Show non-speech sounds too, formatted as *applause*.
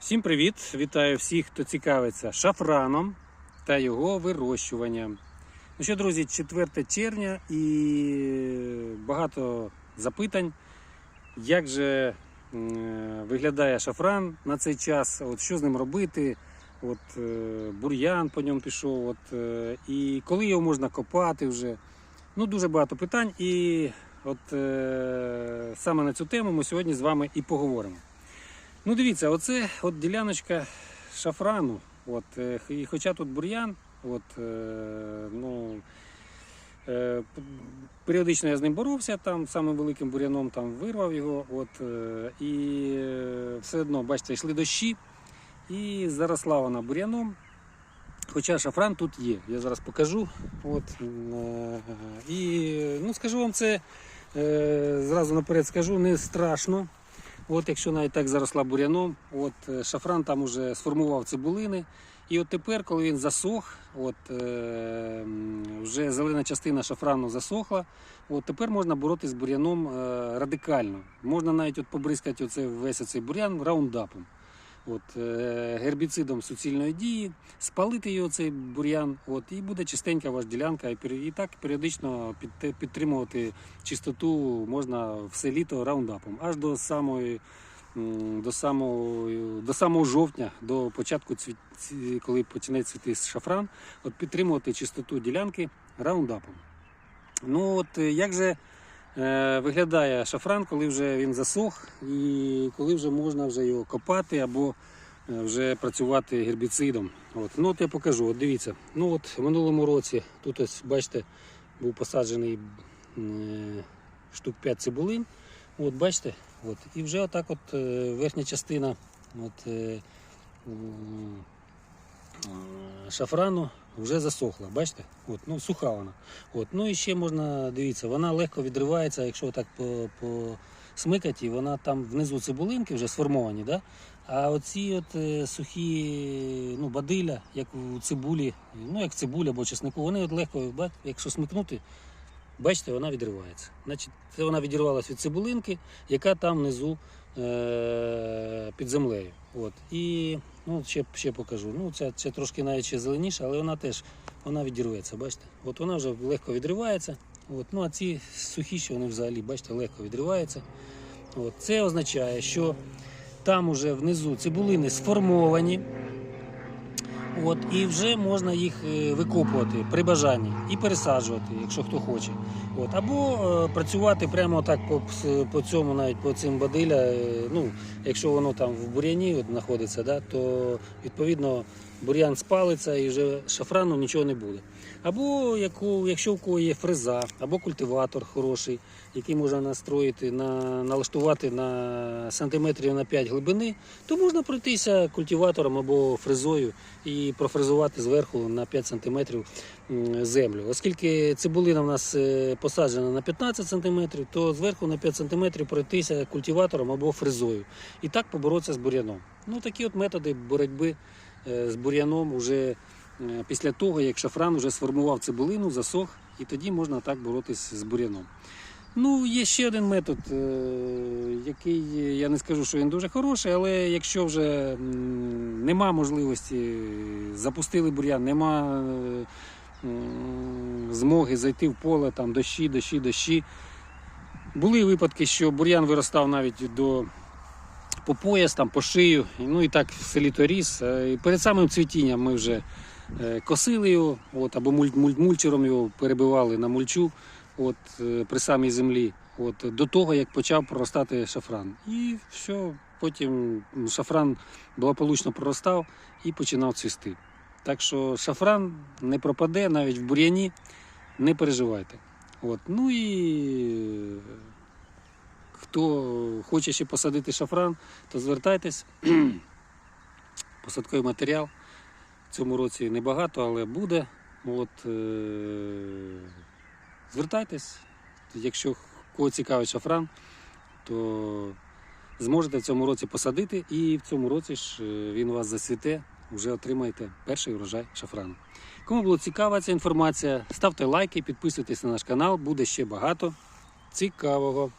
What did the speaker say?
Всім привіт! Вітаю всіх, хто цікавиться шафраном та його вирощуванням. Ну що, друзі, 4 червня і багато запитань, як же виглядає шафран на цей час, от що з ним робити, от е, бур'ян по ньому пішов, от, е, і коли його можна копати вже. Ну, дуже багато питань. І от е, саме на цю тему ми сьогодні з вами і поговоримо. Ну, дивіться, оце от діляночка шафрану. От, е, і хоча тут бур'ян, от, е, ну, е, періодично я з ним боровся, там самим великим бур'яном там вирвав його. От, і все одно, бачите, йшли дощі, і заросла вона бур'яном. Хоча шафран тут є, я зараз покажу. От, і ну, скажу вам це, зразу наперед скажу, не страшно. От якщо навіть так заросла буряном, от е, шафран там уже сформував цибулини. І от тепер, коли він засох, от е, вже зелена частина шафрану засохла, от тепер можна боротися з бур'яном е, радикально. Можна навіть от побризкати оце, весь цей бур'ян раундапом. От, е, гербіцидом суцільної дії, спалити його цей бур'ян, от, і буде чистенька ваша ділянка. І, так періодично під, підтримувати чистоту можна все літо раундапом, аж до самої. До самого, до самого жовтня, до початку цвіт, коли почне цвіти шафран, от підтримувати чистоту ділянки раундапом. Ну от як же виглядає шафран, коли вже він засох, і коли вже можна вже його копати або е, вже працювати гербіцидом. От. Ну от я покажу, от дивіться. Ну от в минулому році тут ось бачите, був посаджений е, штук 5 цибулин. От бачите, от, і вже отак от е, верхня частина от, е, е, шафрану вже засохла. Бачите? От, ну, суха вона. От, ну і ще можна, дивіться, вона легко відривається, якщо так по, по смикаті, вона там внизу цибулинки вже сформовані, да? а оці от е, сухі ну, бадиля, як у цибулі, ну як цибуля або чеснику, вони от легко, якщо смикнути, бачите, вона відривається. Значить, це вона відірвалася від цибулинки, яка там внизу е- під землею. От. І ну, ще, ще покажу. Ну, це, це трошки навіть ще зеленіша, але вона теж вона відірветься, бачите? От вона вже легко відривається. От. Ну, а ці сухіші, вони взагалі, бачите, легко відриваються. От. Це означає, що там уже внизу цибулини сформовані. От, і вже можна їх е, викопувати при бажанні і пересаджувати, якщо хто хоче. От, або е, працювати прямо так по, по цьому, навіть по цим бадиля. е, ну, якщо воно там в бур'яні знаходиться, да, то відповідно бур'ян спалиться і вже шафрану нічого не буде. Або якщо в кого є фреза, або культиватор хороший, який можна настроїти, на, налаштувати на сантиметрів на 5 глибини, то можна пройтися культиватором або фрезою і профрезувати зверху на 5 см землю. Оскільки цибулина в нас е, посаджена на 15 см, то зверху на 5 см пройтися культиватором або фрезою. І так поборотися з бур'яном. Ну, такі от методи боротьби з бур'яном уже е, після того, як шафран вже сформував цибулину, засох, і тоді можна так боротися з бур'яном. Ну, є ще один метод, е, який я не скажу, що він дуже хороший, але якщо вже нема можливості, запустили бур'ян, нема е, змоги зайти в поле, там дощі, дощі, дощі. Були випадки, що бур'ян виростав навіть до по пояс, там, по шию, ну і так все літо ріс. Е, І перед самим цвітінням ми вже е, косили його, от, або муль, муль, мульчером його перебивали на мульчу от, е, при самій землі, от, до того, як почав проростати шафран. І все, потім шафран благополучно проростав і починав цвісти. Так що шафран не пропаде навіть в бур'яні, не переживайте. От. Ну і хто хоче ще посадити шафран, то звертайтесь. *clears throat* Посадковий матеріал в цьому році небагато, але буде. От, е- звертайтесь, якщо кого цікавить шафран, то зможете в цьому році посадити і в цьому році ж е, він у вас зацвіте, вже отримаєте перший урожай шафрану. Кому було цікава ця інформація, ставте лайки, підписуйтесь на наш канал, буде ще багато цікавого.